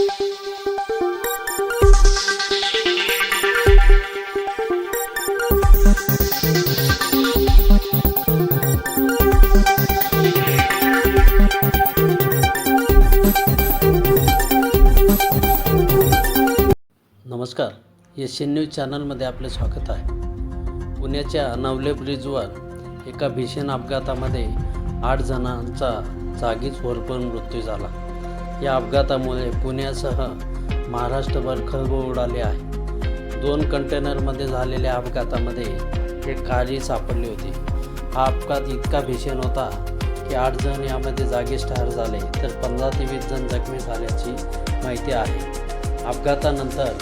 नमस्कार. Asian news चॅनलमध्ये आपले स्वागत आहे. पुण्याच्या अनावले ब्रिजवर एका भीषण अपघातामध्ये आठ जणांचा जागीच होरपळून मृत्यू झाला. या अपघातामुळे पुण्यासह महाराष्ट्रभर खळबळ उडाली आहे. दोन कंटेनरमध्ये झालेल्या अपघातामध्ये एक कारही सापडली होती. हा अपघात इतका भीषण होता की आठ जण यामध्ये जागीच ठार झाले तर पंधरा ते वीस जण जखमी झाल्याची माहिती आहे. अपघातानंतर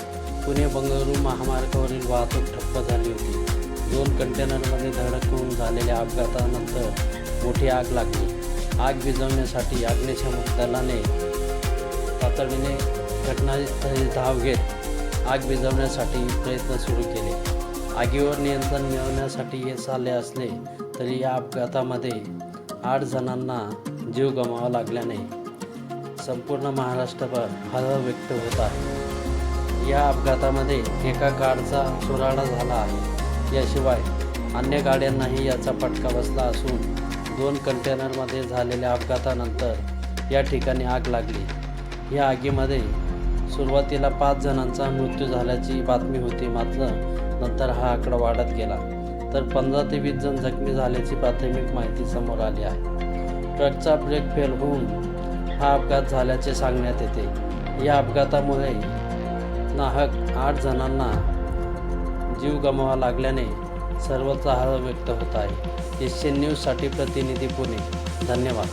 पुणे बंगळुरू महामार्गावरील वाहतूक ठप्प झाली होती. दोन कंटेनरमध्ये धडकून झालेल्या अपघातानंतर मोठी आग लागली. आग विझवण्यासाठी अग्निशामक दलाने तातडीने घटनास्थळी धाव घेत आग विझवण्यासाठी प्रयत्न सुरू केले. आगीवर नियंत्रण मिळवण्यासाठी यश आले असले तरी या अपघातामध्ये आठ जणांना जीव गमावा लागल्याने संपूर्ण महाराष्ट्रभर हळहळ व्यक्त होत आहे. या अपघातामध्ये एका कारचा चुराडा झाला आहे. याशिवाय अन्य गाड्यांनाही याचा फटका बसला असून दोन कंटेनरमध्ये झालेल्या अपघातानंतर या ठिकाणी आग लागली. या आगीमध्ये सुरुवातीला पाच जणांचा मृत्यू झाल्याची बातमी होती. मात्र नंतर हा आकडा वाढत गेला. तर पंधरा ते वीस जण जखमी झाल्याची प्राथमिक माहिती समोर आली आहे. ट्रकचा ब्रेक फेल होऊन हा अपघात झाल्याचे सांगण्यात येते. या अपघातामुळे नाहक आठ जणांना जीव गमावा लागल्याने सर्वच आहार व्यक्त होत आहे. एशियन न्यूजसाठी प्रतिनिधी पुणे. धन्यवाद.